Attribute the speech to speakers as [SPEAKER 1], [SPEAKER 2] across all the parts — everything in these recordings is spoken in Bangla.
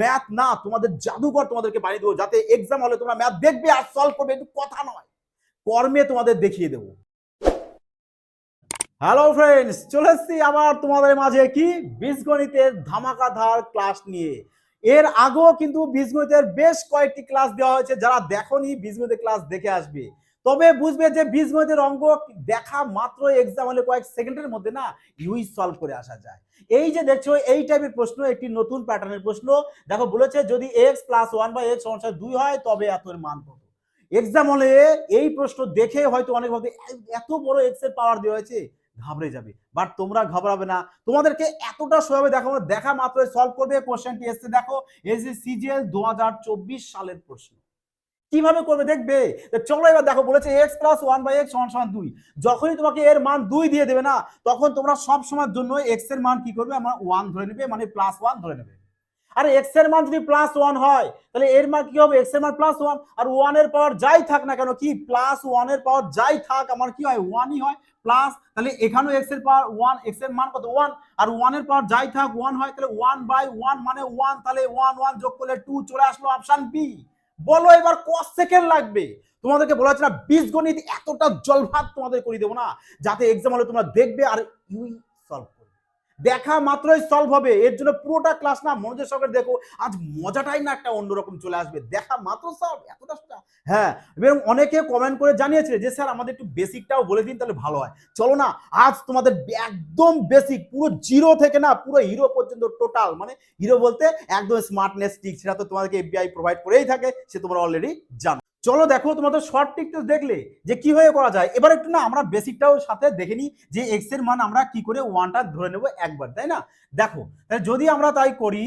[SPEAKER 1] ম্যাথ না, তোমাদের জাদুঘর তোমাদেরকে বানিয়ে দেবো, যাতে এক্সাম হলে তোমরা ম্যাথ দেখবে আর সলভ করবে একটু কথা নয়। কর্মে তোমাদের দেখিয়ে দেবো। হ্যালো ফ্রেন্ডস চলে এসছি আবার তোমাদের মাঝে কি? বীজগণিতের ধামাকাধার ক্লাস নিয়ে। এর আগেও কিন্তু বীজগণিতের বেশ কয়েকটি ক্লাস দেওয়া হয়েছে, যারা দেখোনি বীজগণিতের ক্লাস দেখে আসবে। তবে বুঝবে যে বীজগণিতের অঙ্ক দেখা মাত্র এক্সাম হলে কয়েক সেকেন্ডের মধ্যে না ইউই সলভ করে আসা যায়। এই যে দেখছ, এই টাইপের প্রশ্ন, একটি নতুন প্যাটার্নের প্রশ্ন। দেখো, বলেছে যদি এক্স প্লাস ওয়ান বা এক্স সমান দুই হয়, তবে এত মান কত? এক্সাম হলে এই প্রশ্ন দেখে হয়তো অনেক ভাবে এত বড় এক্সের পাওয়ার দেওয়া হয়েছে। ঘাবড়ে যাবে। বাট তোমরা ঘাবড়াবে না। তোমাদেরকে এতটা সহজে দেখাবো, দেখা মাত্র সলভ করবে। কোশ্চেনটি এসছে, দেখো যে সিজিএল দু হাজার চব্বিশ সালের প্রশ্ন। কীভাবে করবে দেখবে? চলো এবার দেখো, বলেছে x plus one by x সমান সমান দুই। যখনই তোমাকে এর মান দুই দিয়ে দেবে না, তখন তোমরা সব সময়ের জন্য এক্সের মান কি করবে? আমরা ওয়ান ধরে নেবে মানে প্লাস ওয়ান ধরে নেবে। আর এক্সের মান যদি প্লাস ওয়ান হয়, তাহলে এর মান কি হবে? এক্সের মান প্লাস ওয়ান আর ওয়ানের পাওয়ার যাই থাক না কেন, কি? প্লাস ওয়ানের পাওয়ার যাই থাক, আমার কি হয়? ওয়ানই হয় প্লাস তাহলে এখানেও এক্সের পাওয়ার ওয়ান এক্সের মান কত? ওয়ান আর ওয়ানের পাওয়ার যাই থাক ওয়ান হয়, তাহলে ওয়ান বাই ওয়ান মানে ওয়ান তাহলে ওয়ান ওয়ান যোগ করলে টু চলে আসলো অপশন বি বলো এবার ক সেকেন্ড লাগবে? তোমাদেরকে বলা হচ্ছে না, বীজগণিত এতটা জলভাত তোমাদের করে দেবো না, যাতে এক্সাম হলে তোমরা দেখবে আর করবে দেখা মাত্রই সলভ হবে। এর জন্য পুরোটা ক্লাস না মনোযোগ সহকারে দেখো, আজ মজাটাই না একটা অন্যরকম চলে আসবে। দেখা মাত্র সলভ এতটা। হ্যাঁ এবং অনেকে কমেন্ট করে জানিয়েছে যে, স্যার, আমাদের একটু বেসিকটাও বলে দিন তাহলে ভালো হয়। চলো না, আজ তোমাদের একদম বেসিক পুরো জিরো থেকে না, পুরো হিরো পর্যন্ত টোটাল মানে হিরো বলতে একদম স্মার্টনেস টিক সেটা তো তোমাদেরকে এফবিআই প্রোভাইড করেই থাকে, সে তোমরা অলরেডি জানো। চলো দেখো তোমাদের শর্ট টিক দেখলে যে কি হয়ে করা যায়। এবার একটু না আমরা বেসিকটাও সাথে দেখে নিই যে এক্সের মান আমরা কি করে ওয়ানটা ধরে নেব একবার, তাই না? দেখো যদি আমরা তাই করি,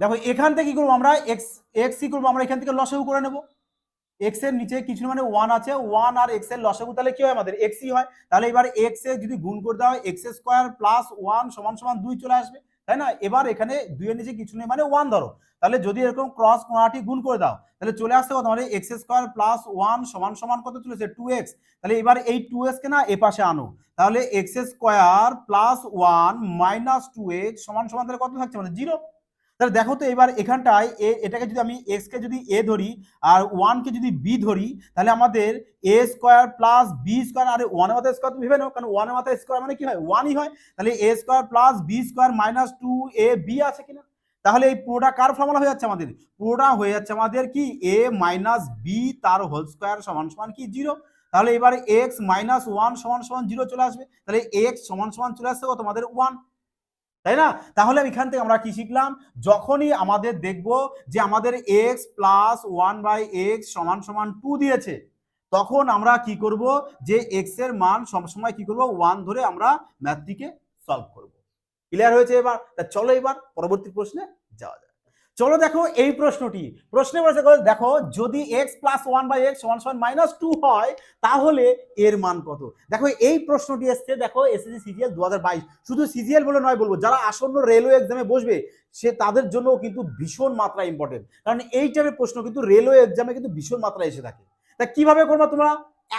[SPEAKER 1] দেখো এখান থেকে কি করব আমরা? এক্স এক্স কি করব আমরা এখান থেকে লসাগু করে নেব। এক্সের নিচে কিছু মানে ওয়ান আছে ওয়ান আর এক্সের লসাগু তাহলে কি হয় আমাদের? এক্সই হয়। তাহলে এবার এক্সের যদি গুণ করে দেওয়া হয় এক্স স্কোয়ার প্লাস ওয়ান সমান সমান দুই চলে আসবে, তাই না? এবার এখানে দুইয়ের নিচে কিছু নেই মানে ওয়ান ধরো। তাহলে যদি এরকম ক্রস কোনাটি গুণ করে দাও, তাহলে চলে আসতে কত মানে এক্স স্কোয়ার প্লাস ওয়ান সমান সমান কত চলেছে টু এক্স তাহলে এবার এই টু এক্স কে না এ পাশে আনো। তাহলে x square plus one minus two x সমান সমান তাহলে কত থাকছে? মানে জিরো তাহলে দেখো তো এবার এখানটায় এ, এটাকে যদি আমি এক্স কে যদি এ ধরি আর ওয়ান কে যদি বি ধরি, তাহলে আমাদের a square plus b square আর ওয়ানের মাথায় স্কোয়ার তুমি ভেবে নাও, কারণ ওয়ানের মাথায় স্কোয়ার মানে কি হয়? ওয়ানই হয়। তাহলে a square plus b square minus two a b আছে কিনা? তাহলে এই পুরোটা কার ফর্মুলা হয়ে যাচ্ছে আমাদের? পুরোটা হয়ে যাচ্ছে আমাদের কি? এ মাইনাস বি তার হোল স্কোয়ার সমান সমান কি? জিরো তাহলে এবার এক্স মাইনাস ওয়ান সমান সমান জিরো চলে আসবে। তাহলে এক্স সমান সমান চলে আসছে কত? তোমাদের ওয়ান তাই না? তাহলে এখান থেকে আমরা কি শিখলাম? যখনই আমাদের দেখব যে আমাদের x plus one by x সমান সমান টু দিয়েছে, তখন আমরা কি করব? যে এক্সের মান সবসময় কি করব? ওয়ান ধরে আমরা ম্যাথটিকে সলভ করব। ক্লিয়ার হয়েছে এবার? তা চলো এবার পরবর্তী প্রশ্নে যাওয়া যায় চলো দেখো এই প্রশ্নটি। প্রশ্নে বলেছে দেখো, যদি x plus one by x সমান সমান মাইনাস টু হয়, তাহলে এর মান কত? দেখো, এই প্রশ্নটি এসছে, দেখো এসএসসি সিজিএল দু হাজার বাইশ। শুধু সিজিএল বলে নয় বলব, যারা আসন্ন রেলওয়ে এক্সামে বসবে, সে তাদের জন্য কিন্তু ভীষণ মাত্রা ইম্পর্টেন্ট কারণ এই টাইপের প্রশ্ন কিন্তু রেলওয়ে এক্সামে কিন্তু ভীষণ মাত্রা এসে থাকে। তা কীভাবে করব তোমরা?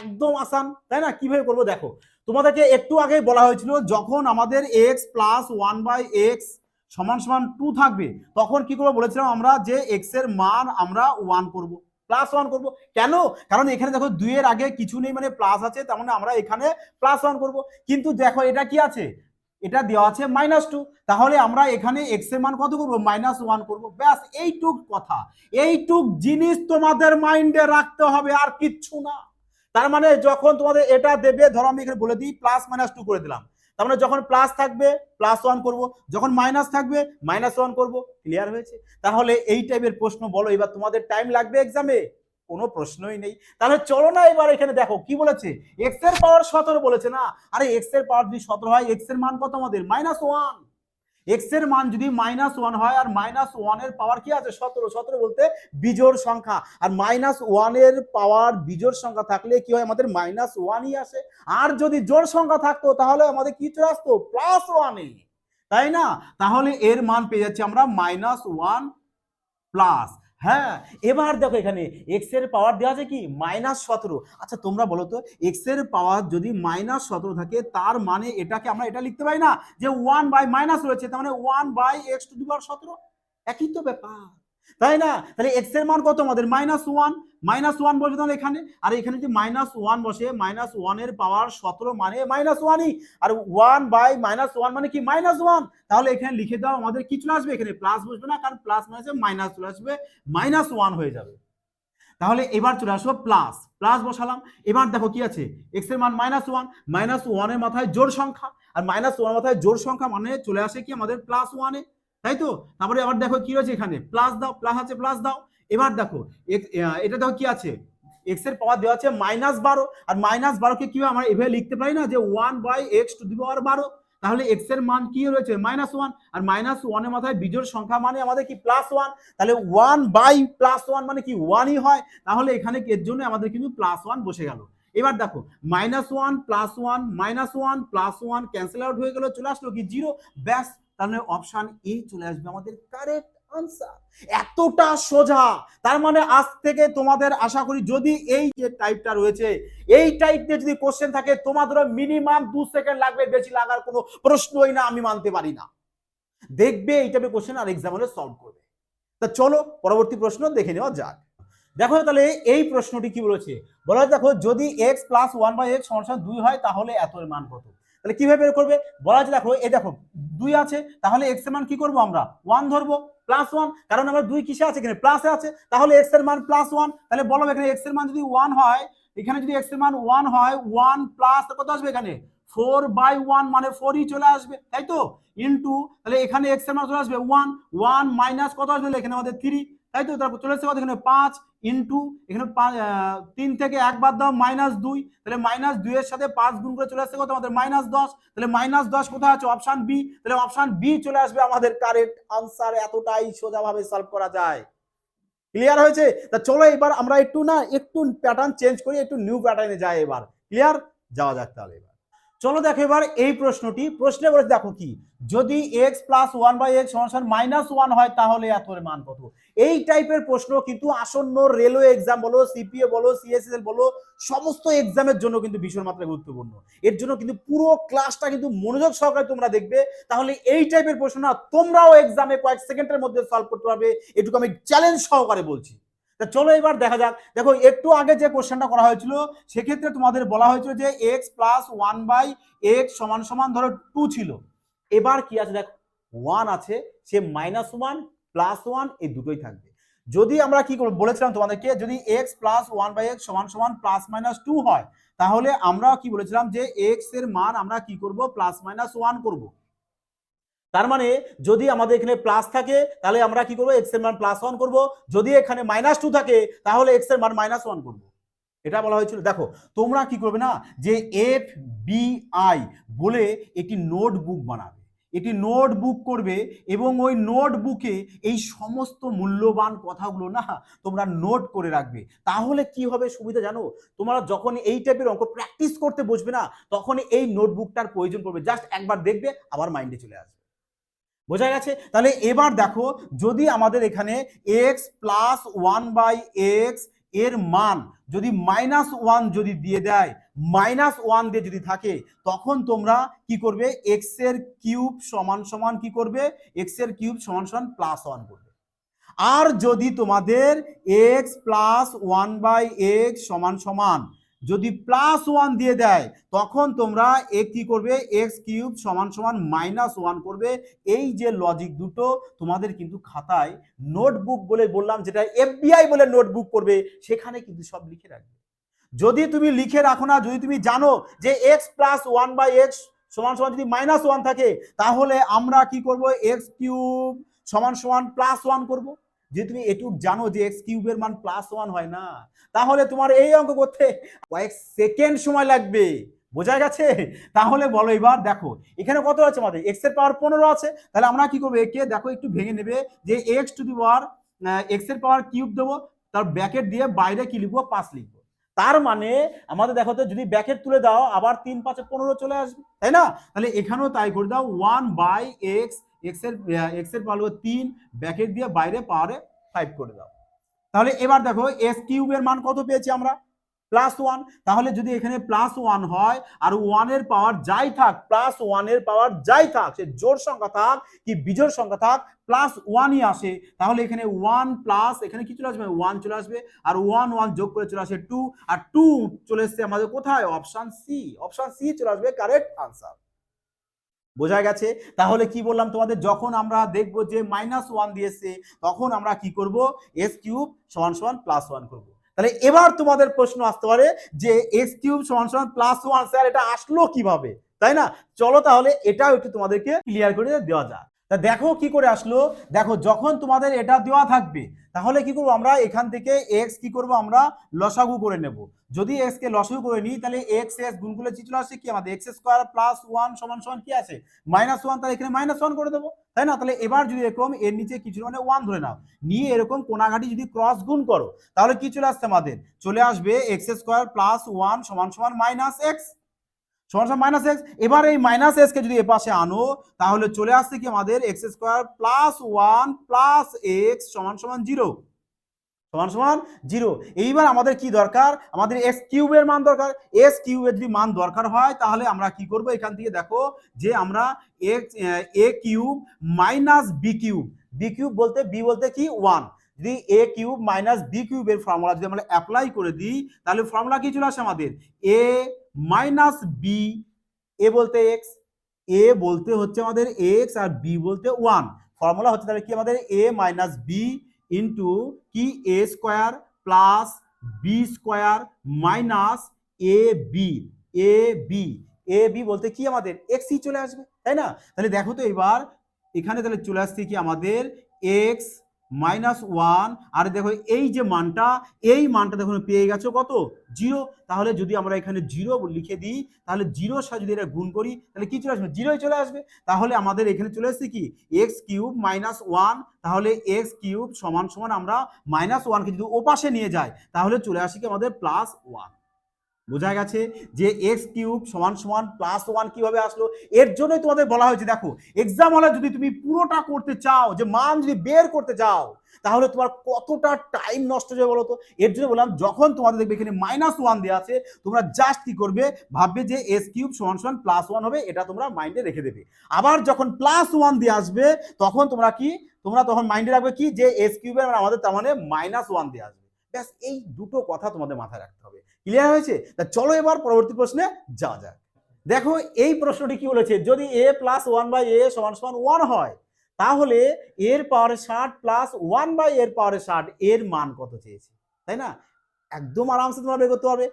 [SPEAKER 1] একদম আসান তাই না? কীভাবে করব? দেখো তোমাদেরকে একটু আগে বলা হয়েছিল, যখন আমাদের x plus one by x সমান সমান টু থাকবে, তখন কি করব বলেছিলাম আমরা যে এক্সের মান আমরা ওয়ান করব প্লাস ওয়ান করব। কেন? কারণ এখানে দেখো দুইয়ের আগে কিছু নেই মানে প্লাস আছে, তার মানে আমরা এখানে প্লাস ওয়ান করব। কিন্তু দেখো এটা কি আছে? এটা দেওয়া আছে মাইনাস টু তাহলে আমরা এখানে এক্সের মান কত করব? মাইনাস ওয়ান করব। ব্যাস, এইটুক কথা। এইটুক জিনিস তোমাদের মাইন্ডে রাখতে হবে, আর কিচ্ছু না। তার মানে যখন তোমাদের এটা দেবে, ধরো আমি এখানে বলে দিই প্লাস মাইনাস টু করে দিলাম। তার মানে যখন প্লাস থাকবে প্লাস ওয়ান করব। যখন মাইনাস থাকবে মাইনাস ওয়ান করব। ক্লিয়ার হয়েছে? তাহলে এই টাইপের প্রশ্ন বলো। এবার তোমাদের টাইম লাগবে এক্সামে কোনো প্রশ্নই নেই। তাহলে চলো না এবার এখানে দেখো, কি বলেছে? এক্সের পাওয়ার সতেরো বলেছে না? আরে এক্সের পাওয়ার যদি সতেরো হয় এক্সের মান কত আমাদের? মাইনাস ওয়ান এক্সের মান যদি মাইনাস ওয়ান হয়, আর মাইনাস ওয়ানের পাওয়ার কি আছে? সতেরো। সতেরো বলতে বিজোড় সংখ্যা। আর মাইনাস ওয়ানের পাওয়ার বিজোড় সংখ্যা থাকলে কি হয়? আমাদের মাইনাস ওয়ানই আসে। আর যদি জোড় সংখ্যা থাকতো, তাহলে আমাদের কি চলে আসতো? প্লাস ওয়ানে তাই না? তাহলে এর মান পেয়ে যাচ্ছি আমরা মাইনাস ওয়ান প্লাস হ্যাঁ এবার দেখো এখানে এক্সের পাওয়ার দেওয়া আছে কি? মাইনাস সতেরো। আচ্ছা তোমরা বলো তো এক্সের পাওয়ার যদি মাইনাস সতেরো থাকে, তার মানে এটাকে আমরা এটা লিখতে পারি না? যে ওয়ান বাই মাইনাস রয়েছে, তার মানে one by x to the power সতেরো? একই তো ব্যাপার। তাই না? তাহলে এক্সের মান কত আমাদের? মাইনাস ওয়ান মাইনাস ওয়ান বসবে তাহলে এখানে। আর এখানে যদি মাইনাস ওয়ান বসে মাইনাস ওয়ানের পাওয়ার সতেরো মানে মাইনাস ওয়ানই আর ওয়ান বাই মাইনাস ওয়ান মানে কি? মাইনাস ওয়ান তাহলে এখানে লিখে দাও, আমাদের কি চলে আসবে? এখানে প্লাস বসবে না, কারণ প্লাস মাইনাসে মাইনাস চলে আসবে মাইনাস ওয়ান হয়ে যাবে। তাহলে এবার চলে আসব প্লাস প্লাস বসালাম। এবার দেখো কি আছে? এক্সের মান মাইনাস ওয়ান মাইনাস ওয়ানের মাথায় জোর সংখ্যা। আর মাইনাস ওয়ানের মাথায় জোর সংখ্যা মানে চলে আসে কি? আমাদের প্লাস ওয়ানে তাই তো? তারপরে আবার দেখো কি রয়েছে এখানে? প্লাস দাও প্লাস আছে প্লাস দাও। এবার দেখো এটা দেখো কি আছে? এক্সের পাওয়ার দেওয়া আছে মাইনাস বারো। আর মাইনাস বারোকে কি আমরা এভাবে লিখতে পারি না? যে one by x to the power বারো। তাহলে এক্সের মান কি রয়েছে? মাইনাস ওয়ান আর মাইনাস ওয়ানের মাথায় বিজোড় সংখ্যা মানে আমাদের কি প্লাস ওয়ান তাহলে ওয়ান বাই প্লাস ওয়ান মানে কি ওয়ানই হয়? তাহলে এখানে এর জন্য আমাদের কিন্তু প্লাস ওয়ান বসে গেল। এবার দেখো minus one plus one minus one plus one cancel out হয়ে গেল, চলে আসলো কি জিরো ব্যাস। তাহলে অপশন এ চলে আসবে আমাদের কারেক্ট আনসার এতটা সোজা। তার মানে আজ থেকে তোমাদের আশা করি যদি এই যে টাইপটা রয়েছে, এই টাইপের যদি কোশ্চেন থাকে তোমাদের মিনিমাম দু সেকেন্ড লাগবে, বেশি লাগার কোনো প্রশ্নই না, আমি মানতে পারি না। দেখবে এই টাইপের কোশ্চেন আর এক্সাম সলভ করবে। তা চলো, পরবর্তী প্রশ্ন দেখে নেওয়া যাক। দেখো তাহলে এই প্রশ্নটি কি বলেছে? বলা দেখো, যদি x plus one by x সমান দুই হয়, তাহলে এত মান কত? তাহলে কীভাবে বের করবে? বলা আছে দেখো, এই দেখো, দুই আছে, তাহলে এক্সের মান কি করব আমরা? ওয়ান ধরবো প্লাস ওয়ান কারণ আমার দুই কিসে আছে এখানে? প্লাসে আছে, তাহলে এক্সের মান প্লাস ওয়ান তাহলে বলো এখানে এক্সের মান যদি ওয়ান হয়, এখানে যদি এক্সের মান ওয়ান হয় ওয়ান প্লাস কত আসবে এখানে? ফোর বাই ওয়ান মানে ফোরই চলে আসবে, তাই তো? ইন্টু তাহলে এখানে এক্সের মান চলে আসবে ওয়ান ওয়ান মাইনাস কত আসবে? এখানে আমাদের থ্রি তাই তো? তারপর চলে আসছে এখানে পাঁচ ইন্টু এখানে তিন থেকে এক বাদ দাও মাইনাস দুই। তাহলে মাইনাস দুইয়ের সাথে পাঁচ গুণ করে চলে আসছে কত? আমাদের মাইনাস দশ। তাহলে মাইনাস দশ কোথায় আছে? অপশন বি তাহলে অপশন বি চলে আসবে আমাদের কারেক্ট আনসার এতটাই সোজাভাবে সলভ করা যায়। ক্লিয়ার হয়েছে? তা চলো এবার আমরা একটু না, একটু প্যাটার্ন চেঞ্জ করি, একটু নিউ প্যাটার্নে যাই এবার। ক্লিয়ার যাওয়া যাক তাহলে এবার। চলো দেখো এবার এই প্রশ্নটি। প্রশ্নে বলেছে দেখো কি, যদি x plus one by x সমান মাইনাস ওয়ান হয়, তাহলে এত মান কত? এই টাইপের প্রশ্ন কিন্তু আসন্ন রেলওয়ে এক্সাম বলো সিপিএ বলো সিএসএল বলো, সমস্ত এক্সামের জন্য কিন্তু ভীষণ মাত্রায় গুরুত্বপূর্ণ। এর জন্য কিন্তু পুরো ক্লাসটা কিন্তু মনোযোগ সহকারে তোমরা দেখবে। তাহলে এই টাইপের প্রশ্ন না, তোমরাও এক্সামে কয়েক সেকেন্ডের মধ্যে সলভ করতে পারবে। এটুকু আমি চ্যালেঞ্জ সহকারে বলছি। তা চলো এবার দেখা যাক। দেখো, একটু আগে যে কোশ্চেনটা করা হয়েছিল, সেক্ষেত্রে তোমাদের বলা হয়েছিল যে x plus one by x সমান সমান ধরো টু ছিল। এবার কি আছে দেখ ওয়ান আছে, সে মাইনাস ওয়ান প্লাস ওয়ান এই দুটোই থাকবে। যদি আমরা কি বলেছিলাম তোমাদেরকে, যদি x plus one by x সমান সমান প্লাস মাইনাস টু হয়, তাহলে আমরা কি বলেছিলাম যে এক্সের মান আমরা কি করব প্লাস মাইনাস ওয়ান করব। তার মানে যদি আমাদের এখানে প্লাস থাকে, তাহলে আমরা কি করব? এক্সের মান প্লাস ওয়ান করব। যদি এখানে মাইনাস টু থাকে, তাহলে এক্সের মান মাইনাস ওয়ান করব। এটা বলা হয়েছিল। দেখো, তোমরা কি করবে না? যে এফ বি আই বলে একটি নোটবুক বানাবে। এটি নোটবুক করবে এবং ওই নোটবুকে এই সমস্ত মূল্যবান কথাগুলো না তোমরা নোট করে রাখবে। তাহলে কি হবে সুবিধা জানো? তোমরা যখন এই টাইপের অঙ্ক প্র্যাকটিস করতে বসবে না তখন এই নোটবুকটার প্রয়োজন পড়বে। জাস্ট একবার দেখবে, আবার মাইন্ডে চলে আসবে। বোঝা গেছে? তাহলে এবার দেখো, যদি আমাদের এখানে এক্স প্লাস ওয়ান বাই এক্সের মান যদি মাইনাস ওয়ান যদি দিয়ে দেয় মাইনাস ওয়ান দিয়ে যদি থাকে, তখন তোমরা কি করবে? এক্সের কিউব সমান সমান কি করবে? এক্সের কিউব সমান সমান প্লাস ওয়ান করবে। আর যদি তোমাদের x plus one by x সমান সমান যদি প্লাস ওয়ান দিয়ে দেয়, তখন তোমরা এ কি করবে? এক্স কিউব সমান সমান মাইনাস ওয়ান করবে। এই যে লজিক দুটো, তোমাদের কিন্তু খাতায় নোটবুক বলে বললাম, যেটা এফবিআই বলে নোটবুক করবে, সেখানে কিন্তু সব লিখে রাখবে। যদি তুমি লিখে রাখো না, যদি তুমি জানো যে x plus one by x সমান সমান যদি মাইনাস ওয়ান থাকে, তাহলে আমরা কি করব? এক্স কিউব সমান সমান প্লাস ওয়ান করব। যদি তুমি এটুক জানো যে এক্স কিউবের মান প্লাস ওয়ান হয় না, তাহলে তোমার এই অঙ্ক করতে কয়েক সেকেন্ড সময় লাগবে। বোঝা গেছে? তাহলে বলো এবার দেখো, এখানে কত আছে আমাদের? এক্সের পাওয়ার পনেরো আছে, তাহলে আমরা কি করব? একে দেখো একটু ভেঙে নেবে, যে এক্স টু দি পাওয়ার এক্সের পাওয়ার কিউব দেবো, তার ব্যাকেট দিয়ে বাইরে কি লিখব? পাঁচ লিখব। তার মানে আমাদের দেখো তো, যদি ব্যাকেট তুলে দাও, আবার তিন পাঁচে পনেরো চলে আসবে, তাই না? তাহলে এখানেও তাই করে দাও ওয়ান বাই এক্স এক্সের এক্সের তিন ব্যাকেট দিয়ে বাইরে পাওয়ারে ফাইভ করে দাও। তাহলে এবার দেখো এস কিউবের মান কত পেয়েছি আমরা? প্লাস ওয়ান তাহলে যদি এখানে প্লাস ওয়ান হয়, আর ওয়ানের পাওয়ার যাই থাক প্লাস ওয়ানের পাওয়ার যাই থাক, সে জোর সংখ্যা থাক কি বিজোড় সংখ্যা থাক প্লাস ওয়ানই আসে, তাহলে এখানে ওয়ান প্লাস এখানে কি চলে আসবে? ওয়ান চলে আসবে। আর ওয়ান ওয়ান যোগ করে চলে আসে টু আর টু চলে এসছে আমাদের কোথায়? অপশন সি অপশন সি চলে আসবে কারেক্ট আনসার বোঝা গেছে? তাহলে কি বললাম তোমাদের? যখন আমরা দেখব যে মাইনাস ওয়ান দিয়েছে, তখন আমরা কি করব? এস কিউব সমান সমান প্লাস ওয়ান করব। তাহলে এবার তোমাদের প্রশ্ন আসতে পারে যে এক্স কিউব সমান সমান প্লাস ওয়ান স্যার এটা আসলো কীভাবে? তাই না? চলো তাহলে এটাও একটু তোমাদেরকে ক্লিয়ার করে দেওয়া যাক। তা দেখো কি করে আসলো? দেখো, যখন তোমাদের এটা দেওয়া থাকবে তাহলে কি করব আমরা? এখান থেকে এক্স কি করব আমরা? লসাগু করে নেব। যদি এক্স কে লসাগু করে নিই, তাহলে এক্স এক্স গুণ করলে চলে আসছে কি? আমাদের এক্স স্কোয়ার প্লাস ওয়ান সমান সমান কি আছে? মাইনাস ওয়ান তাহলে এখানে মাইনাস ওয়ান করে দেবো। তাই না? তাহলে এবার যদি এরকম, এর নিচে কিছু মানে ওয়ান ধরে নাও। নিয়ে এরকম কোনাঘাটি যদি ক্রস গুণ করো, তাহলে কি চলে আসছে আমাদের? চলে আসবে এক্স স্কোয়ার প্লাস ওয়ান সমান সমান মাইনাস এক্স সমান মাইনাস এক্স এবার এই মাইনাস এক্স কে যদি এ পাশে আনো, তাহলে চলে আসছে কি আমাদের x square plus one plus x সমান সমান জিরো সমান সমান জিরো এইবার আমাদের কি দরকার? আমাদের এক্স কিউবের মান দরকার। এক্স কিউবের যদি মান দরকার হয়, তাহলে আমরা কি করব? এখান থেকে দেখো যে আমরা x a cube minus b cube b cube বলতে বি বলতে কি? ওয়ান যদি এ কিউব মাইনাস বি কিউবের ফর্মুলা যদি আমরা অ্যাপ্লাই করে দিই, তাহলে ফর্মুলা কি চলে আসে আমাদের? এ মাইনাস বি এ বলতে এক্স এ বলতে হচ্ছে আমাদের এক্স আর বি বলতে ওয়ান ফর্মুলা হচ্ছে তাহলে কি আমাদের এ মাইনাস বি ইন্টু কি? A square plus b square minus a b a b a b বলতে কি আমাদের? এক্সই চলে আসবে, তাই না? তাহলে দেখো তো এবার, এখানে তাহলে চলে আসছে কি আমাদের? X minus one. আর দেখো এই যে মানটা, এই মানটা দেখো পেয়ে গেছো কত? জিরো। তাহলে যদি আমরা এখানে জিরো লিখে দিই, তাহলে জিরোর সাথে যদি এটা গুণ করি, তাহলে কি চলে আসবে? জিরোই চলে আসবে। তাহলে আমাদের এখানে চলে আসছে কি? X cube minus one. তাহলে এক্স কিউব সমান সমান আমরা মাইনাস ওয়ানকে যদি ওপাশে নিয়ে যাই, তাহলে চলে আসে কি আমাদের প্লাস ওয়ান বোঝা গেছে যে এক্স কিউব সমান সমান প্লাস ওয়ান কীভাবে আসলো? এর জন্যই তোমাদের বলা হয়েছে, দেখো এক্সাম হলে যদি তুমি পুরোটা করতে চাও, যে মান যদি বের করতে চাও, তাহলে তোমার কতটা টাইম নষ্ট হয়ে বলো তো? এর জন্য বললাম, যখন তোমাদের দেখবে এখানে মাইনাস ওয়ান দেওয়া আছে, তোমরা জাস্ট কি করবে? ভাববে যে এস কিউব সমান সমান প্লাস ওয়ান হবে, এটা তোমরা মাইন্ডে রেখে দেবে। আবার যখন প্লাস ওয়ান দিয়ে আসবে, তখন তোমরা কি? তোমরা তখন মাইন্ডে রাখবে কি? যে এস কিউবের আমাদের তার মানে মাইনাস ওয়ান দিয়ে আসবে। ব্যাস, এই দুটো কথা তোমাদের মাথায় রাখতে হবে। ক্লিয়ার হয়েছে? তা চলো এবার পরবর্তী প্রশ্নে যাওয়া যাক। দেখো, এই প্রশ্নটি কি বলেছে? যদি a plus one by a সমান সমান ওয়ান হয়, তাহলে এর পাওয়ারে ষাট প্লাস ওয়ান বাই এর পাওয়ারে ষাট, এর মান কত চেয়েছে? তাই না? একদম আরামসে তোমরা বের করতে পারবে।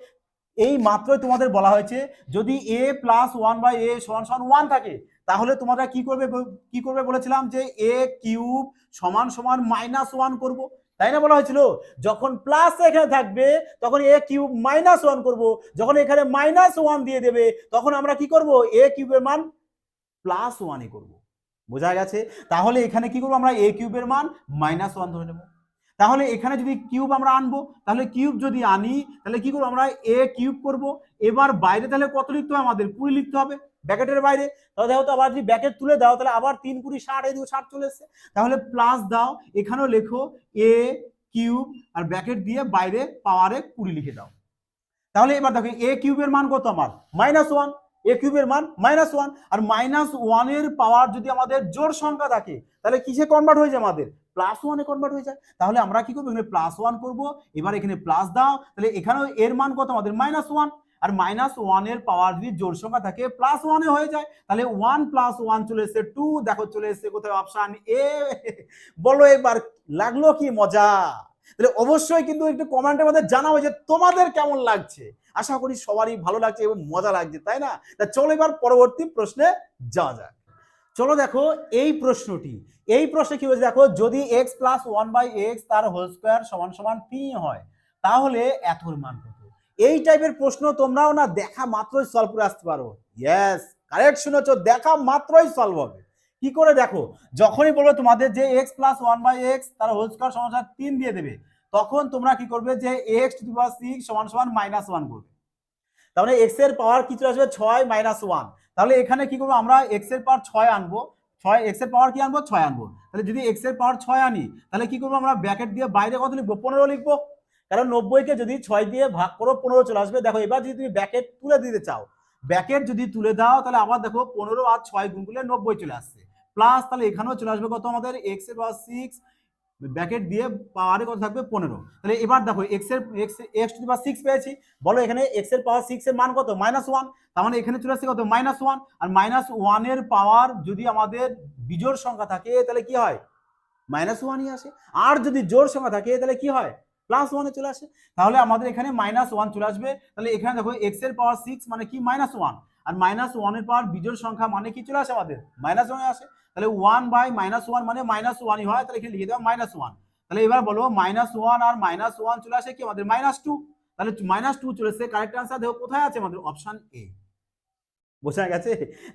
[SPEAKER 1] এই মাত্রই তোমাদের বলা হয়েছে, যদি a plus one by a সমান সমান ওয়ান থাকে, তাহলে তোমরা কি করবে কি করবে বলেছিলাম যে এ কিউব সমান সমান মাইনাস ওয়ান করব। তাই না বলা হয়েছিল? যখন প্লাস এখানে থাকবে, তখন এ কিউব মাইনাস ওয়ান করব। যখন এখানে মাইনাস ওয়ান দিয়ে দেবে, তখন আমরা কি করব? এ কিউবের মান প্লাস ওয়ানে করব। বোঝা গেছে? তাহলে এখানে কি করব আমরা? এ কিউবের মান মাইনাস ওয়ান ধরে নেব। তাহলে এখানে যদি কিউব আমরা আনব, তাহলে কিউব যদি আনি, তাহলে কি করব আমরা এ কিউব করব। এবার বাইরে তাহলে কত লিখতে হবে আমাদের? কুড়ি লিখতে হবে ব্যাকেটের বাইরে। তাহলে দেখো তো, আবার যদি ব্যাকেট তুলে দাও, তাহলে আবার তিন কুড়ি ষাট এই ষাট চলে এসছে। তাহলে প্লাস দাও, এখানেও লেখো এ কিউব আর ব্যাকেট দিয়ে বাইরে পাওয়ারে কুড়ি লিখে দাও। তাহলে এবার দেখো, এ কিউবের মান কত আমার? মাইনাস ওয়ান এ কিউবের মান মাইনাস ওয়ান আর মাইনাস ওয়ানের পাওয়ার যদি আমাদের জোর সংখ্যা থাকে, তাহলে কিসে কনভার্ট হয়ে যায় আমাদের? প্লাস ওয়ানে কনভার্ট হয়ে যায়। তাহলে আমরা কি করব? এখানে প্লাস ওয়ান করব। এবার এখানে প্লাস দাও। তাহলে এখানেও এর মান কত? আমাদের মাইনাস ওয়ান আর মাইনাস ওয়ানের পাওয়ার যদি জোর সংখ্যা থাকে প্লাস ওয়ানে হয়ে যায়। তাহলে ওয়ান প্লাস ওয়ান চলে এসছে টু দেখো চলে এসছে কোথায়? অপশান এ বলো এবার, লাগল কি মজা? তাহলে অবশ্যই কিন্তু একটু কমেন্টের মধ্যে জানাব যে তোমাদের কেমন লাগছে। আশা করি সবারই ভালো লাগছে এবং মজা লাগছে, তাই না? তা চলো এবার পরবর্তী প্রশ্নে যাওয়া যাক। চলো দেখো, এই প্রশ্নটি। এই প্রশ্নে কি হয়েছে? দেখো, যদি x plus one by x তার হোল স্কোয়ার সমান সমান পি হয়, তাহলে এতর মান কত? এই টাইপের প্রশ্ন তোমরাও না দেখা মাত্রই সলভ করে আসতে পারো। ইয়েস কারেক্ট শুনেছ, দেখা মাত্রই সলভ হবে। কি করে দেখো? যখনই বলবে তোমাদের যে x plus one by x তার হোল স্কোয়ার সমান তিন দিয়ে দেবে। তখন তোমরা কি করবে যে এক্স টু পাওয়ার সিক্স সমান সমান মাইনাস ওয়ান করবে। তাহলে এক্সের পাওয়ার কি চলে আসবে? ছয় মাইনাস ওয়ান তাহলে এখানে কি করব আমরা? এক্সের পাওয়ার ছয় আনব। ছয় এক্সের পাওয়ার কি আনব? ছয় আনব। তাহলে যদি এক্সের পাওয়ার ছয় আনি, তাহলে কি করব আমরা? ব্র্যাকেট দিয়ে বাইরে কত লিখব? পনেরো লিখব। কারণ নব্বইকে যদি ছয় দিয়ে ভাগ করো, পনেরো চলে আসবে। দেখো, এবার যদি তুমি ব্যাকেট তুলে দিতে চাও ব্যাকেট যদি তুলে দাও, তাহলে আবার দেখো, পনেরো আর ছয় গুণ করলে নব্বই চলে আসছে। প্লাস তাহলে এখানেও চলে আসবে কত আমাদের? এক্সের পাওয়ার সিক্স ব্যাকেট দিয়ে পাওয়ারে কত থাকবে? পনেরো। তাহলে এবার দেখো এক্সের x x to power six পেয়েছি। বলো এখানে এক্সের পাওয়ার সিক্স এর মান কত? মাইনাস ওয়ান তার মানে এখানে চলে আসছে কত? মাইনাস ওয়ান আর মাইনাস ওয়ানের পাওয়ার যদি আমাদের বিজোড় সংখ্যা থাকে, তাহলে কি হয়? মাইনাস ওয়ানই আসে। আর যদি জোর সংখ্যা থাকে, তাহলে কি হয়? প্লাস ওয়ানে চলে আসে। তাহলে আমাদের এখানে মাইনাস ওয়ান চলে আসবে। তাহলে এখানে দেখো এক্সের পাওয়ার সিক্স মানে কি? মাইনাস ওয়ান আর মাইনাস ওয়ানের পাওয়ার বিজোড় সংখ্যা মানে কি চলে আসে আমাদের? মাইনাস ওয়ানে আসে। তাহলে ওয়ান বাই মাইনাস ওয়ান মানে মাইনাস ওয়ানই হয়, তাহলে এখানে লিখে দেওয়া মাইনাস ওয়ান তাহলে এবার বলো মাইনাস ওয়ান আর মাইনাস ওয়ান চলে আসে কি আমাদের? মাইনাস টু তাহলে মাইনাস টু চলে এসেছে। কারেক্ট আনসার দেখো কোথায় আছে আমাদের? অপশন এ বোঝা গেছে?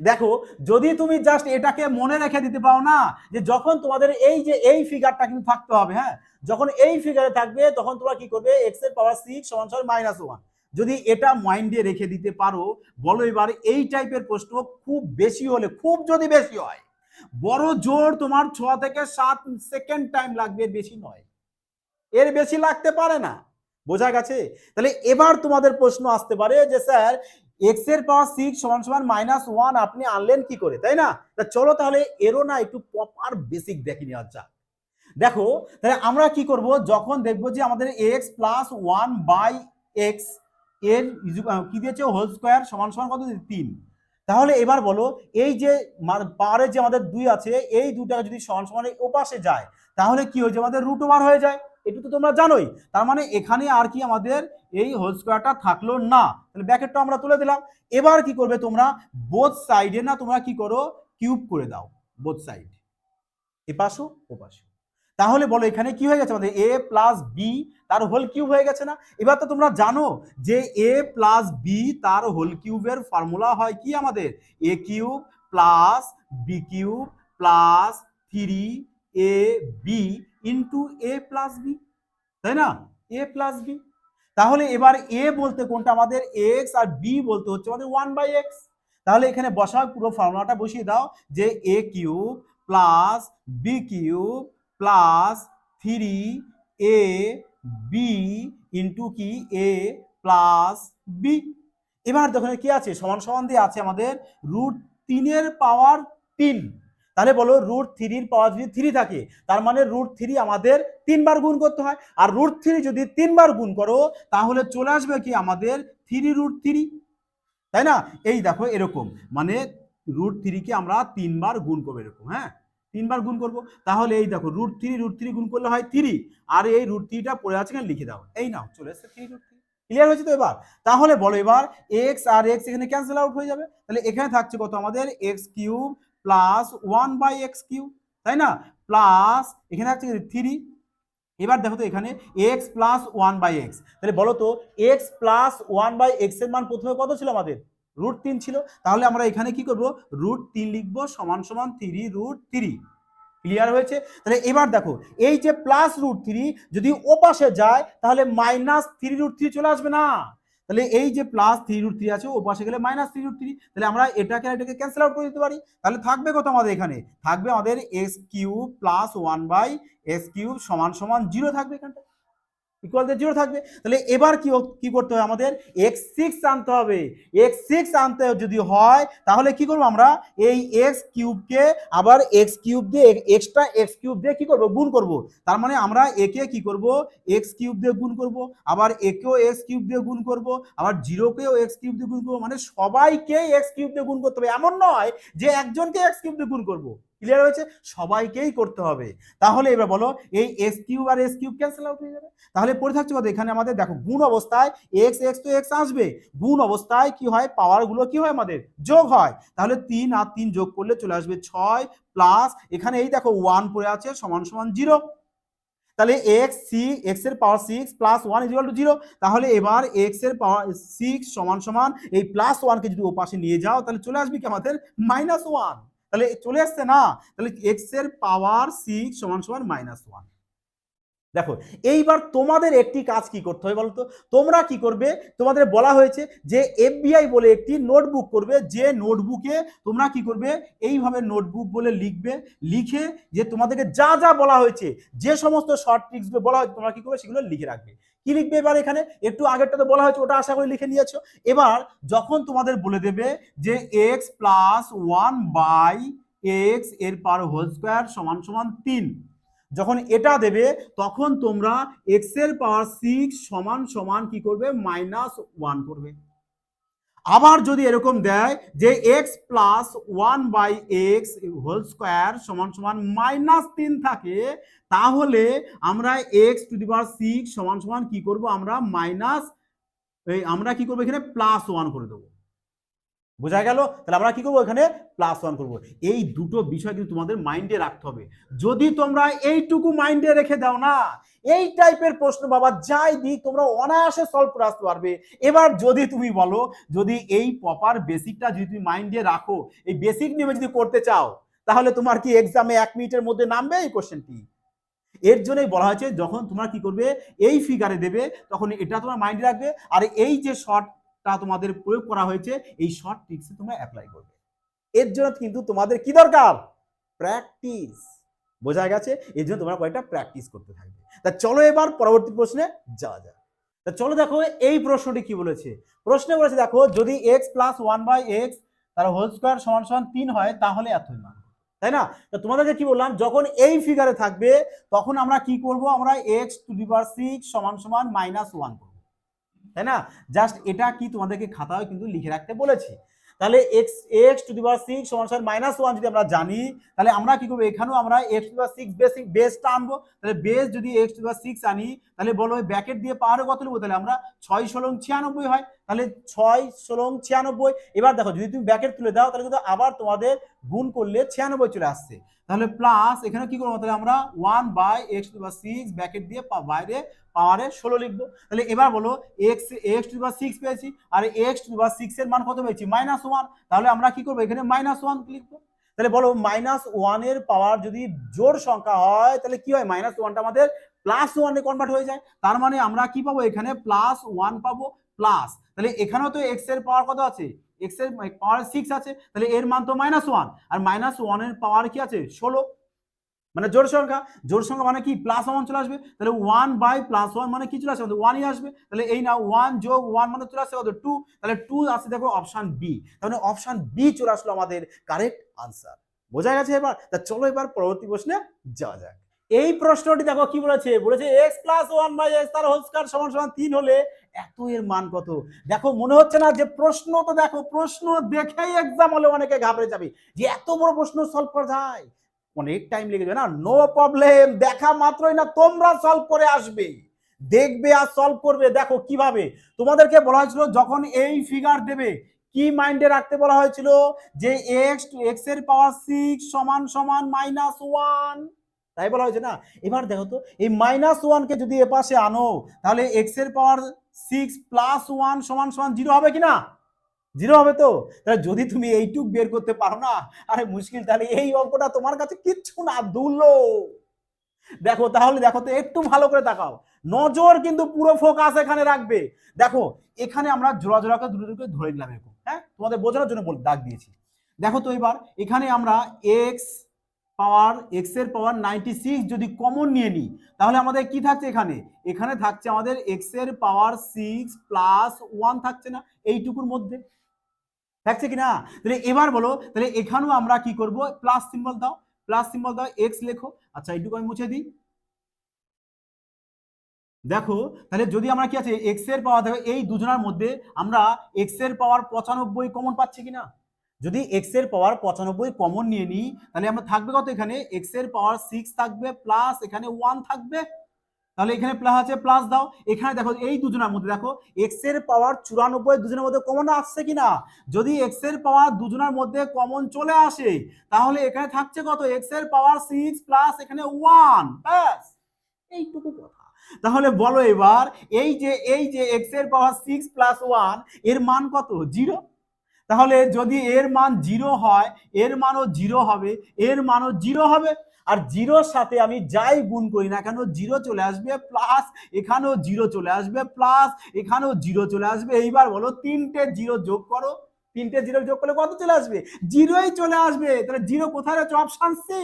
[SPEAKER 1] দেখো, যদি তুমি জাস্ট এটাকে মনে রেখে দিতে পারো না, যে যখন তোমাদের এই যে এই ফিগারটা কিন্তু থাকতে হবে হ্যাঁ? যখন এই ফিগারে থাকবে, তখন তোমরা কি করবে? এক্সের পাওয়ার সিক্স সমান সমান মাইনাস ওয়ান যদি এটা মাইন্ডে রেখে দিতে পারো, বলো এবার এই টাইপের প্রশ্ন খুব বেশি হলে, খুব যদি বেশি হয়, বড় জোর তোমার ছ থেকে সাত সেকেন্ড টাইম লাগবে বেশি নয়। এর বেশি লাগতে পারে না। বোঝা গেছে? তাহলে এবার তোমাদের প্রশ্ন আসতে পারে যে, স্যার এক্সের পাওয়ার সিক্স সমান সমান মাইনাস ওয়ান আপনি আনলেন কি করে, তাই না? তা চলো তাহলে এরও না একটু প্রপার বেসিক দেখে নেওয়া যাক। দেখো, তাহলে আমরা কি করব? যখন দেখব যে আমাদের x plus one by x এর কি দিয়েছে? হোল স্কোয়ার সমান সমান কত তিন। তাহলে এবার বলো, এই যে পাওয়ারের যে আমাদের দুই আছে, এই দুটা যদি সমান সমান ওপাশে যায়, তাহলে কি হয়েছে? আমাদের রুট ওভার হয়ে যায়। এটা তো তোমরা জানোই। তার মানে এখানে আর কি আমাদের এই হোল স্কোয়ারটা থাকল না। তাহলে ব্র্যাকেটটা আমরা তুলে দিলাম। এবার কি করবে তোমরা? বোথ সাইডে না তোমরা কি করো? কিউব করে দাও। বোথ সাইড এপাশও ওপাশও তাহলে বলো এখানে কি হয়ে গেছে? আমাদের এ প্লাস বি তার হোল কিউব হয়ে গেছে না? এবার তো তোমরা জানো যে এ প্লাস বি তার হোল কিউবের ফর্মুলা হয় কি আমাদের? A cube plus b cube plus three a b into a plus b তাই না? এ প্লাস বি তাহলে এবার এ বলতে কোনটা? আমাদের এক্স আর বি বলতে হচ্ছে আমাদের ওয়ান বাই এক্স তাহলে এখানে বসা পুরো ফর্মুলাটা বসিয়ে দাও যে a cube plus b cube plus three a b into কি? এ প্লাস বি এবার দেখো কি আছে? সমান সমান দিয়ে আছে আমাদের রুট তিনের পাওয়ার তিন। তাহলে বলো রুট থ্রির পাওয়ার যদি থ্রি থাকে, তার মানে রুট থ্রি আমাদের তিনবার গুণ করতে হয়। আর রুট থ্রি যদি তিনবার গুণ করো, তাহলে চলে আসবে কি? আমাদের থ্রি রুট থ্রি তাই না? এই দেখো এরকম। মানে রুট থ্রিকে আমরা তিনবার গুণ করব এরকম হ্যাঁ? তিনবার গুণ করব। তাহলে এই দেখো রুট থ্রি রুট থ্রি গুণ করলে হয় থ্রি আর এই রুট থ্রিটা পড়ে আছে লিখে দাও। এই নাও, চলে এসছে থ্রি রুট ক্লিয়ার হয়েছে তো এবার? তাহলে বলো এবার এক্স আর এক্স এখানে ক্যান্সেল আউট হয়ে যাবে। তাহলে এখানে থাকছে কত আমাদের? X cube plus one by x cube তাই না? প্লাস এখানে থাকছে থ্রি এবার দেখো তো এখানে x plus one by x তাহলে বলো তো এক্স প্লাস ওয়ান বাই এক্সের মান প্রথমে কত ছিল আমাদের? রুট তিন ছিল, তাহলে আমরা এখানে কি করব? রুট তিন লিখব, সমান সমান থ্রি রুট থ্রি ক্লিয়ার হয়েছে? তাহলে এবার দেখো, এই যে প্লাস রুট থ্রি যদি ও পাশে যায়, তাহলে মাইনাস থ্রি রুট থ্রি চলে আসবে না। তাহলে এই যে প্লাস থ্রি রুট থ্রি আছে, ও পাশে গেলে মাইনাস থ্রি রুট থ্রি তাহলে আমরা এটাকে এটাকে ক্যান্সেল আউট করে দিতে পারি। তাহলে থাকবে কত আমাদের এখানে? থাকবে আমাদের x cube plus one by x cube সমান সমান জিরো থাকবে এখানটা ইকুয়াল জিরো থাকবে। তাহলে এবার কি কি করতে হবে আমাদের? এক্স সিক্স আনতে হবে। এক্স সিক্স আনতে যদি হয়, তাহলে কি করব আমরা? এই এক্স কিউবকে আবার এক্স কিউব দিয়ে এক্সট্রা এক্স কিউব দিয়ে কি করব? গুণ করব। তার মানে আমরা একে কি করব? এক্স কিউব দিয়ে গুণ করব। আবার একেও এক্স কিউব দিয়ে গুণ করব। আবার জিরোকেও এক্স কিউব দিয়ে গুণ করব। মানে সবাইকে এক্স কিউব দিয়ে গুণ করতে হবে। এমন নয় যে একজনকে এক্স কিউব দিয়ে গুণ করব। ক্লিয়ার হয়েছে? সবাইকেই করতে হবে। তাহলে এবার বলো, এই এক্স কিউব আর এক্স কিউব ক্যান্সেল আউট হয়ে যাবে। তাহলে পড়ে থাকছে কত? এখানে আমাদের দেখো, গুণ অবস্থায় এক্স এক্স তো এক্স আসবে। গুণ অবস্থায় কি হয়? পাওয়ারগুলো কি হয় আমাদের? যোগ হয়। তাহলে তিন আর তিন যোগ করলে চলে আসবে ছয় প্লাস এখানে এই দেখো ওয়ান পড়ে আছে, সমান সমান জিরো তাহলে এক্স সি এক্সের power six plus one is to zero তাহলে এবার এক্সের পাওয়ার সিক্স সমান সমান এই প্লাস ওয়ানকে যদি ও পাশে নিয়ে যাও, তাহলে চলে আসবে কি আমাদের? মাইনাস ওয়ান তাহলে চলে আসছে না? তাহলে এক্সের পাওয়ার সিক্স সমান সমান মাইনাস ওয়ান দেখো, এইবার তোমাদের একটি কাজ কি করতে হবে বলতো? তোমরা কি করবে? তোমাদের বলা হয়েছে যে এফবিআই বলে একটি নোটবুক করবে, যে নোটবুকে তোমরা কি করবে? এইভাবে নোটবুক বলে লিখবে, লিখে যে তোমাদেরকে যা যা বলা হয়েছে, যে সমস্ত শর্ট ট্রিক্সগুলো বলা হয়েছে, তোমরা কি করবে? সেগুলো লিখে রাখবে। কি লিখবে এবার এখানে? একটু আগেরটা তো বলা হয়েছে, ওটা আশা করি লিখে নিয়েছো। এবার যখন তোমাদের বলে দেবে যে এক্স প্লাস ওয়ান বাই এক্সের পার হোল স্কোয়ার সমান সমান তিন যখন এটা দেবে, তখন তোমরা এক্সের পাওয়ার সিক্স সমান সমান কি করবে? মাইনাস ওয়ান করবে। আবার যদি এরকম দেয় যে x plus one by x whole square সমান সমান মাইনাস তিন থাকে, তাহলে আমরা x to the power six সমান সমান কি করব? আমরা মাইনাস আমরা কি করব এখানে প্লাস ওয়ান করে দেবো। বোঝা গেল? তাহলে আমরা কি করব এখানে? প্লাস ওয়ান করব। এই দুটো বিষয় কিন্তু তোমাদের মাইন্ডে রাখতে হবে। যদি তোমরা এইটুকু মাইন্ডে রেখে দাও না, এই টাইপের প্রশ্ন বাবা যাই দিক, তোমরা অনায়াসে সলভ করে আসতে পারবে। এবার যদি তুমি বলো, যদি এই প্রপার বেসিকটা যদি তুমি মাইন্ডে রাখো, এই বেসিক নিয়ে যদি করতে চাও, তাহলে তোমার কি এক্সামে এক মিনিটের মধ্যে নামবে এই কোশ্চেনটি এর জন্যই বলা হয়েছে, যখন তোমরা কি করবে, এই ফিগারে দেবে, তখন এটা তোমার মাইন্ডে রাখবে। আর এই যে শর্টটা তোমাদের প্রয়োগ করা হয়েছে, এই শর্ট ট্রিক্সে তোমরা অ্যাপ্লাই করবে। এর জন্য কিন্তু তোমাদের কি দরকার? প্র্যাকটিস বোঝা গেছে? এর জন্য তোমরা কয়েকটা প্র্যাকটিস করতে থাকবে। তা চলো এবার পরবর্তী প্রশ্নে যাওয়া যাক। তা চলো দেখো, এই প্রশ্নটি কি বলেছে? প্রশ্নে বলেছে, দেখো, যদি x plus one by x তার হোল স্কোয়ার সমান সমান তিন হয়, তাহলে এতই মান। তাই না? তো তোমাদেরকে কি বললাম, যখন এই ফিগারে থাকবে, তখন আমরা কি করব? আমরা এক্স টু দি সিক্স সমান সমান মাইনাস ওয়ান করব। তাই না? জাস্ট এটা কি তোমাদেরকে খাতায় কিন্তু লিখে রাখতে বলেছি। তাহলে x x to the power six সমান সমান মাইনাস ওয়ান যদি আমরা জানি, তাহলে আমরা কি করব? এখানেও আমরা x to power six basic বেসটা আনব। তাহলে বেস যদি এক্স টু পাওয়ার সিক্স আনি, তাহলে বলো ওই ব্যাকেট দিয়ে পাওয়ারে কত নেব? তাহলে আমরা ছয় ষোলং ছিয়ানব্বই হয়। তাহলে ছয় ষোলং ছিয়ানব্বই। এবার দেখো, যদি তুমি ব্যাকেট তুলে দাও, তাহলে কিন্তু আবার তোমাদের গুণ করলে ছিয়ানব্বই চলে আসছে। তাহলে প্লাস এখানে কি করব? তাহলে আমরা ওয়ান বাই এক্স টু বা সিক্স ব্যাকেট দিয়ে বাইরে পাওয়ারে ষোলো লিখব। তাহলে এবার বলো এক্স এক্স টু বা সিক্স পেয়েছি, আর এক্স টু বা সিক্স এর মান কত পেয়েছি? মাইনাস ওয়ান তাহলে আমরা কি করব? এখানে মাইনাস ওয়ান লিখব। তাহলে বলো মাইনাস ওয়ানের পাওয়ার যদি জোর সংখ্যা হয়, তাহলে কি হয়? মাইনাস ওয়ানটা আমাদের প্লাস ওয়ানে কনভার্ট হয়ে যায়। তার মানে আমরা কি পাবো? এখানে প্লাস ওয়ান পাবো প্লাস তাহলে এখানেও তো এক্সের পাওয়ার কত আছে? এক্সের পাওয়ার সিক্স আছে। তাহলে এর মান তো মাইনাস ওয়ান আর মাইনাস ওয়ানের পাওয়ার কি আছে? ষোলো। মানে জোর সংখ্যা জোর সংখ্যা মানে কি? প্লাস ওয়ান চলে আসবে, তাহলে ওয়ান বাই প্লাস ওয়ান মানে কি চলে আসবে ওয়ানই আসবে, তাহলে এই না ওয়ান যোগ ওয়ান মানে চলে আসছে কত? টু তাহলে টু আসছে দেখো অপশন বি তাহলে অপশন বি চলে আসলো আমাদের কারেক্ট আনসার বোঝা গেছে এবার? তা চলো এবার পরবর্তী প্রশ্নে যাওয়া যাক। এই প্রশ্নটি দেখো কি বলেছে? বলেছে x plus one by x তার হোল স্কয়ার সমান সমান তিন হলে এত এর মান কত? দেখো মনে হচ্ছে না যে প্রশ্ন তো দেখো, প্রশ্ন দেখেই এক্সাম হলে অনেকে ঘাবড়ে যাবে যে এত বড় প্রশ্ন সলভ করা যায়। অনেক টাইম লেগে যাবে না? নো প্রবলেম দেখা মাত্রই না, তোমরা সলভ করে আসবে। দেখবে আর সলভ করবে। দেখো কীভাবে। তোমাদেরকে বলা হয়েছিল, যখন এই ফিগার দেবে, কি মাইন্ডে রাখতে বলা হয়েছিল? যে এক্স এক্সের পাওয়ার সিক্স সমান সমান মাইনাস ওয়ান তাই বলা হয়েছে না? এবার দেখো তো, এই মাইনাস ওয়ানকে যদি এপাশে আনো, তাহলে এক্সের পাওয়ার সিক্স প্লাস ওয়ান সমান সমান জিরো হবে কি না জিরো হবে তো? তাহলে যদি তুমি এইটুক বের করতে পারো না, আরে মুশকিল, তাহলে এই অঙ্কটা তোমার কাছে কিচ্ছু না দুলো দেখো, তাহলে দেখো তো একটু ভালো করে তাকাও। নজর কিন্তু পুরো ফোকাস এখানে রাখবে। দেখো, এখানে আমরা জোড়া জোড়া করে দুটো দুটো ধরে নিলাম এরকম হ্যাঁ? তোমাদের বোঝানোর জন্য বল দাগ দিয়েছি। দেখো তো এবার, এখানে আমরা এক্স পাওয়ার এক্সের পাওয়ার নাইনটি সিক্স যদি কমন নিয়ে নিই, তাহলে আমাদের কি থাকছে এখানে? এখানে থাকছে আমাদের এক্সের পাওয়ার সিক্স প্লাস ওয়ান থাকছে না, এইটুকুর মধ্যে। থাকছে কি না তাহলে এবার বলো, তাহলে এখানেও আমরা কি করব? প্লাস সিম্বল দাও প্লাস সিম্বল দাও এক্স লেখো। আচ্ছা এইটুকু আমি মুছে দিই। দেখো, তাহলে যদি আমরা কি আছে এক্সের পাওয়ার, দেখো, এই দুজনের মধ্যে আমরা এক্সের পাওয়ার পঁচানব্বই কমন পাচ্ছি কিনা? যদি এক্সের পাওয়ার পঁচানব্বই কমন নিয়ে নিই, তাহলে আমরা থাকবে কত এখানে? এক্সের পাওয়ার সিক্স থাকবে প্লাস এখানে ওয়ান থাকবে। তাহলে এখানে প্লাস আছে প্লাস দাও। এখানে দেখো, এই দুজনের মধ্যে দেখো এক্সের পাওয়ার চুরানব্বই দুজনের মধ্যে কমন আসছে কিনা? যদি এক্সের পাওয়ার দুজনের মধ্যে কমন চলে আসে, তাহলে এখানে থাকছে কত? এক্সের পাওয়ার সিক্স প্লাস এখানে ওয়ান ব্যাস। এইটুকু কথা। তাহলে বলো এবার, এই যে এই যে এক্সের পাওয়ার সিক্স প্লাস ওয়ানের মান কত? জিরো তাহলে যদি এর মান জিরো হয়, এর মানও জিরো হবে, এর মানও জিরো হবে। আর জিরোর সাথে আমি যাই গুণ করি না কেন, জিরো চলে আসবে প্লাস এখানেও জিরো চলে আসবে প্লাস এখানেও জিরো চলে আসবে। এইবার বলো তিনটে জিরো যোগ করো। তিনটে জিরো যোগ করলে কত চলে আসবে? জিরোই চলে আসবে। তাহলে জিরো কোথায় আছে অপশান সি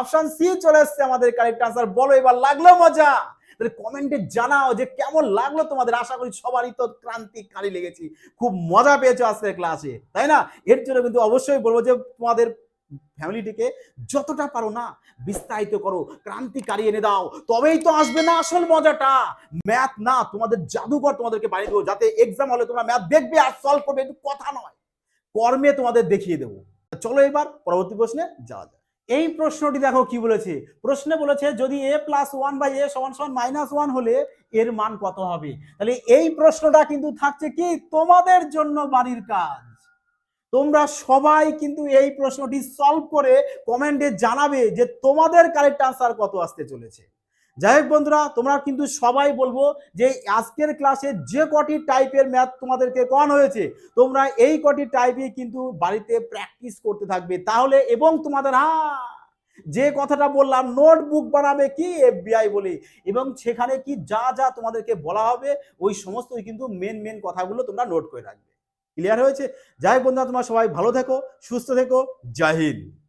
[SPEAKER 1] অপশান সি চলে আসছে আমাদের কারেক্ট আনসার বলো এবার লাগল মজা? তাহলে কমেন্টে জানাও যে কেমন লাগল তোমাদের। আশা করি সবারই তো ক্রান্তিকারী লেগেছি। খুব মজা পেয়েছ আজকের ক্লাসে তাই না? এর জন্য কিন্তু অবশ্যই বলব যে তোমাদের ফ্যামিলিটিকে যতটা পারো না বিস্তারিত করো, ক্রান্তিকারী এনে দাও। তবেই তো আসবে না আসল মজাটা। ম্যাথ না, তোমাদের জাদুঘর তোমাদেরকে বানিয়ে দেবো, যাতে এক্সাম হলে তোমরা ম্যাথ দেখবে আর সলভ করবে একটু কথা নয়। কর্মে তোমাদের দেখিয়ে দেবো। চলো এবার পরবর্তী প্রশ্নে যাওয়া যায় এই প্রশ্নটি দেখো কি বলেছে? প্রশ্নে বলেছে, যদি a plus one by a সমান সমান মাইনাস ওয়ান হলে এর মান কত হবে? তাহলে এই প্রশ্নটা কিন্তু থাকছে কি? তোমাদের জন্য বাড়ির কাজ। তোমরা সবাই কিন্তু এই প্রশ্নটি সলভ করে কমেন্টে জানাবে যে তোমাদের কারেক্ট আনসার কত আসতে চলেছে। যাই হোক বন্ধুরা, তোমরা কিন্তু সবাই বলব যে আজকের ক্লাসে যে কটি টাইপের ম্যাথ তোমাদেরকে করানো হয়েছে, তোমরা এই কটি টাইপে কিন্তু বাড়িতে প্র্যাকটিস করতে থাকবে। তাহলে এবং তোমাদের হ্যাঁ যে কথাটা বললাম নোটবুক বানাবে কি এফবিআই বলে, এবং সেখানে কি যা যা তোমাদেরকে বলা হবে, ওই সমস্ত কিন্তু মেন মেন কথাগুলো তোমরা নোট করে রাখবে। ক্লিয়ার হয়েছে? যাই হোক বন্ধুরা তোমার সবাই ভালো থেকো সুস্থ থেকো। জয় হিন্দ।